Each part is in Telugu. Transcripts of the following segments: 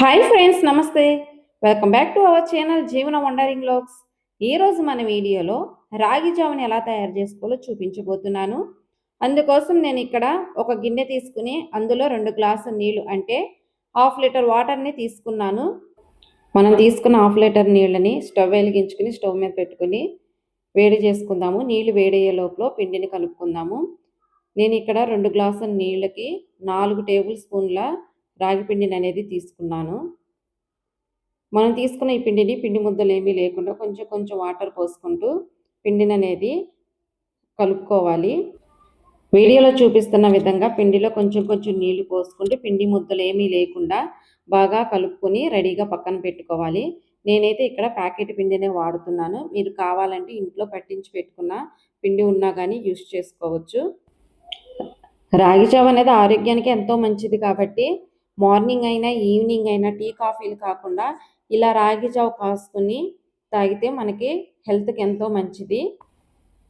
హాయ్ ఫ్రెండ్స్ నమస్తే. Welcome back to our channel Jeevana wandering folks ఈరోజు మన వీడియోలో రాగి జావని ఎలా తయారు చేసుకోవాలో చూపించబోతున్నాను. అందుకోసం నేను ఇక్కడ ఒక గిన్నె తీసుకుని అందులో రెండు గ్లాసు నీళ్ళు అంటే హాఫ్ లీటర్ వాటర్ని తీసుకున్నాను. మనం తీసుకున్న హాఫ్ లీటర్ నీళ్ళని స్టవ్ వెలిగించుకుని స్టవ్ మీద పెట్టుకుని వేడి చేసుకుందాము. నీళ్ళు వేడయ్యే లోపల పిండిని కలుపుకుందాము. నేను ఇక్కడ రెండు గ్లాసుల నీళ్ళకి నాలుగు టేబుల్ స్పూన్ల రాగి పిండిని అనేది తీసుకున్నాను. మనం తీసుకున్న ఈ పిండిని పిండి ముద్దలు ఏమీ లేకుండా కొంచెం కొంచెం వాటర్ పోసుకుంటూ పిండిని అనేది కలుపుకోవాలి. వీడియోలో చూపిస్తున్న విధంగా పిండిలో కొంచెం కొంచెం నీళ్ళు పోసుకుంటూ పిండి ముద్దలు ఏమీ లేకుండా బాగా కలుపుకొని రెడీగా పక్కన పెట్టుకోవాలి. నేనైతే ఇక్కడ ప్యాకెట్ పిండినే వాడుతున్నాను. మీరు కావాలంటే ఇంట్లో పట్టించి పెట్టుకున్న పిండి ఉన్నా కానీ యూస్ చేసుకోవచ్చు. రాగి జావ అనేది ఆరోగ్యానికి ఎంతో మంచిది కాబట్టి మార్నింగ్ అయినా ఈవినింగ్ అయినా టీ కాఫీలు కాకుండా ఇలా రాగి జావ కాసుకుని తాగితే మనకి హెల్త్కి ఎంతో మంచిది.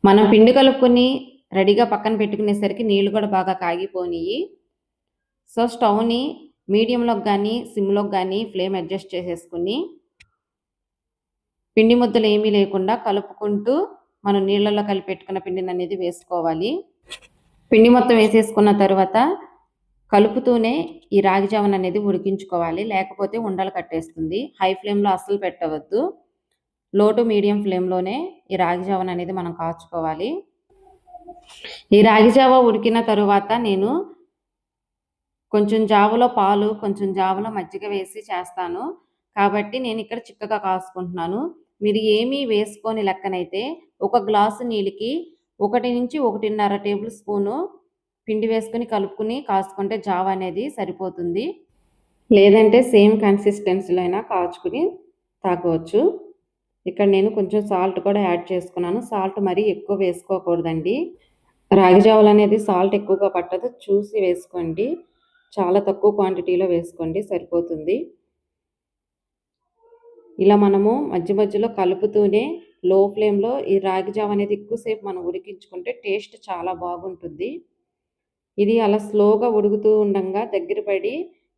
మనం పిండి కలుపుకొని రెడీగా పక్కన పెట్టుకునేసరికి నీళ్ళు కూడా బాగా కాగిపోయినాయి సో స్టవ్ని మీడియంలోకి కానీ సిమ్లోకి కానీ ఫ్లేమ్ అడ్జస్ట్ చేసేసుకుని పిండి ముద్దలు ఏమీ లేకుండా కలుపుకుంటూ మనం నీళ్ళల్లో కలిపి పెట్టుకున్న పిండిని అనేది వేసుకోవాలి. పిండి మొత్తం వేసేసుకున్న తర్వాత కలుపుతూనే ఈ రాగి జామున్ అనేది ఉడికించుకోవాలి. లేకపోతే ఉండలు కట్టేస్తుంది. హై ఫ్లేమ్లో అస్సలు పెట్టవద్దు. లో టు మీడియం ఫ్లేమ్లోనే ఈ రాగి జావన్ అనేది మనం కాచుకోవాలి. ఈ రాగి జావ ఉడికిన తరువాత నేను కొంచెం జావలో పాలు కొంచెం జావలో మజ్జిగ వేసి చేస్తాను. కాబట్టి నేను ఇక్కడ చిక్కగా కాసుకుంటున్నాను. మీరు ఏమీ వేసుకొని లెక్కనైతే ఒక గ్లాసు నీళ్ళకి ఒకటి నుంచి ఒకటిన్నర టేబుల్ స్పూను పిండి వేసుకుని కలుపుకుని కాసుకుంటే జావ అనేది సరిపోతుంది. లేదంటే సేమ్ కన్సిస్టెన్సీలో అయినా కాచుకుని తాగవచ్చు. ఇక్కడ నేను కొంచెం సాల్ట్ కూడా యాడ్ చేసుకున్నాను. సాల్ట్ మరీ ఎక్కువ వేసుకోకూడదండి. రాగి జావలు అనేది సాల్ట్ ఎక్కువగా పట్టదు. చూసి వేసుకోండి. చాలా తక్కువ క్వాంటిటీలో వేసుకోండి. సరిపోతుంది. ఇలా మనము మధ్య మధ్యలో కలుపుతూనే లో ఫ్లేమ్లో ఈ రాగి జావ అనేది ఎక్కువసేపు మనం ఉడికించుకుంటే టేస్ట్ చాలా బాగుంటుంది. ఇది అలా స్లోగా ఉడుకుతూ ఉండగా దగ్గర పడి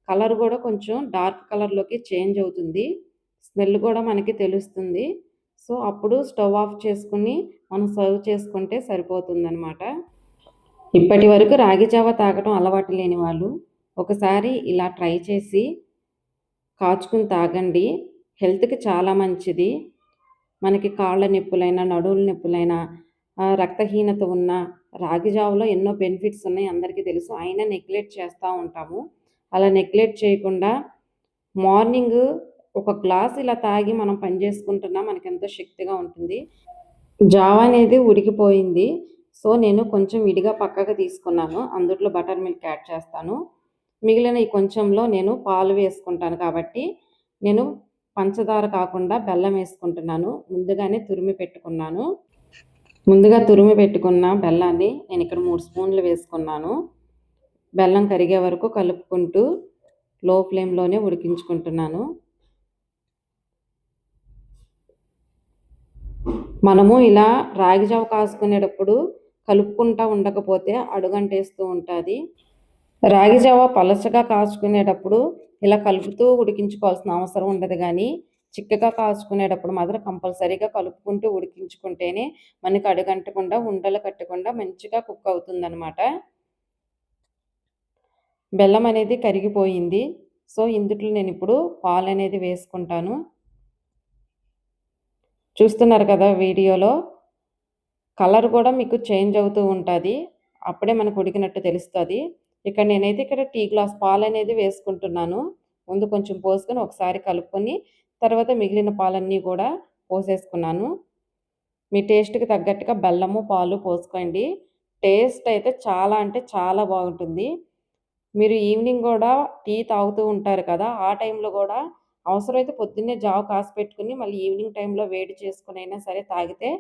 కలర్ కూడా కొంచెం డార్క్ కలర్లోకి చేంజ్ అవుతుంది. స్మెల్ కూడా మనకి తెలుస్తుంది. సో అప్పుడు స్టవ్ ఆఫ్ చేసుకుని మనం సర్వ్ చేసుకుంటే సరిపోతుందనమాట ఇప్పటి వరకు రాగి జావ తాగడం అలవాటు లేని వాళ్ళు ఒకసారి ఇలా ట్రై చేసి కాచుకుని తాగండి. హెల్త్కి చాలా మంచిది. మనకి కాళ్ళ నొప్పులైనా నడువుల నొప్పులైనా రక్తహీనత ఉన్న రాగి జావలో ఎన్నో బెనిఫిట్స్ ఉన్నాయి అందరికీ తెలుసు. అయినా నెగ్లెక్ట్ చేస్తూ ఉంటాము. అలా నెగ్లెక్ట్ చేయకుండా మార్నింగ్ ఒక గ్లాస్ ఇలా తాగి మనం పని చేసుకుంటున్నా మనకి ఎంతో శక్తిగా ఉంటుంది. జావ అనేది ఉడికిపోయింది. సో నేను కొంచెం విడిగా పక్కగా తీసుకున్నాను. అందుట్లో బటర్ మిల్క్ యాడ్ చేస్తాను. మిగిలిన ఈ కొంచెంలో నేను పాలు వేసుకుంటాను కాబట్టి నేను పంచదార కాకుండా బెల్లం వేసుకుంటున్నాను. ముందుగానే తురిమి పెట్టుకున్నాను. ముందుగా తురిమి పెట్టుకున్న బెల్లాన్ని నేను ఇక్కడ మూడు స్పూన్లు వేసుకున్నాను. బెల్లం కరిగే వరకు కలుపుకుంటూ లో ఫ్లేమ్లోనే ఉడికించుకుంటున్నాను. మనము ఇలా రాగి జావ కాసుకునేటప్పుడు కలుపుకుంటా ఉండకపోతే అడుగంటేస్తూ ఉంటుంది. రాగి జావ పలచగా కాచుకునేటప్పుడు ఇలా కలుపుతూ ఉడికించుకోవాల్సిన అవసరం ఉండదు కానీ చిక్కగా కాచుకునేటప్పుడు మాత్రం కంపల్సరీగా కలుపుకుంటూ ఉడికించుకుంటేనే మనకి అడుగంటకుండా ఉండలు కట్టకుండా మంచిగా కుక్ అవుతుందన్నమాట. బెల్లం అనేది కరిగిపోయింది. సో ఇందుట్లో నేను ఇప్పుడు పాలు అనేది వేసుకుంటాను. చూస్తున్నారు కదా వీడియోలో? కలర్ కూడా మీకు చేంజ్ అవుతూ ఉంటుంది. అప్పుడే మనకు ఉడికినట్టు తెలుస్తుంది. ఇక్కడ నేనైతే ఇక్కడ టీ గ్లాస్ పాలు అనేది వేసుకుంటున్నాను. ముందు కొంచెం పోసుకొని ఒకసారి కలుపుకొని తర్వాత మిగిలిన పాలన్నీ కూడా పోసేసుకున్నాను. మీ టేస్ట్కి తగ్గట్టుగా బెల్లము పాలు పోసుకోండి. టేస్ట్ అయితే చాలా అంటే చాలా బాగుంటుంది. మీరు ఈవినింగ్ కూడా టీ తాగుతూ ఉంటారు కదా ఆ టైంలో కూడా అవసరమైతే పొద్దున్నే జావ కాసి పెట్టుకుని మళ్ళీ ఈవినింగ్ టైంలో వేడి చేసుకునైనా సరే తాగితే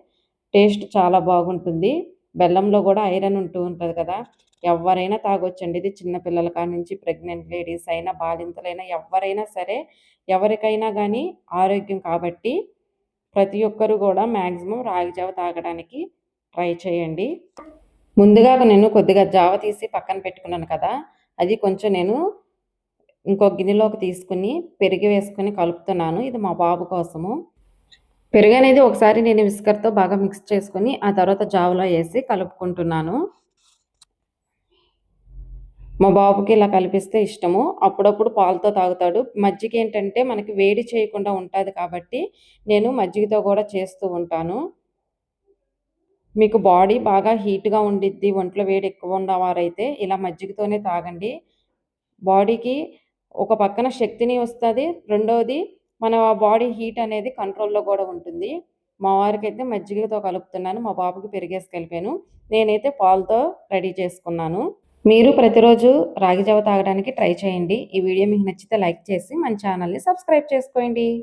టేస్ట్ చాలా బాగుంటుంది. బెల్లంలో కూడా ఐరన్ ఉంటూ ఉంటుంది కదా. ఎవరైనా తాగొచ్చండి. ఇది చిన్నపిల్లల కాడి నుంచి ప్రెగ్నెంట్ లేడీస్ అయినా బాలింతలైనా ఎవరైనా సరే ఎవరికైనా కానీ ఆరోగ్యం కాబట్టి ప్రతి ఒక్కరు కూడా మ్యాక్సిమం రాగి జావ తాగడానికి ట్రై చేయండి. ముందుగా నేను కొద్దిగా జావ తీసి పక్కన పెట్టుకున్నాను కదా అది కొంచెం నేను ఇంకో గిన్నెలోకి తీసుకుని పెరుగు వేసుకొని కలుపుతున్నాను. ఇది మా బాబు కోసము. పెరుగు అనేది ఒకసారి నేను విస్కర్తో బాగా మిక్స్ చేసుకుని ఆ తర్వాత జావలో వేసి కలుపుకుంటున్నాను. మా బాబుకి ఇలా కలిపిస్తే ఇష్టము. అప్పుడప్పుడు పాలతో తాగుతాడు. మజ్జిగ ఏంటంటే మనకి వేడి చేయకుండా ఉంటుంది కాబట్టి నేను మజ్జిగతో కూడా చేస్తూ ఉంటాను. మీకు బాడీ బాగా హీట్గా ఉండిద్ది ఒంట్లో వేడి ఎక్కువ ఉన్నవారైతే ఇలా మజ్జిగతోనే తాగండి. బాడీకి ఒక పక్కన శక్తిని వస్తుంది. రెండవది మన బాడీ హీట్ అనేది కంట్రోల్లో కూడా ఉంటుంది. మా వారికి అయితే మజ్జిగతో కలుపుతున్నాను. మా బాబుకి పెరిగేసి కలిపాను. నేనైతే పాలతో రెడీ చేసుకున్నాను. మీరు ప్రతిరోజు రాగి జావ తాగడానికి ట్రై చేయండి. ఈ వీడియో మీకు నచ్చితే లైక్ చేసి మన ఛానల్ని సబ్స్క్రైబ్ చేసుకోండి.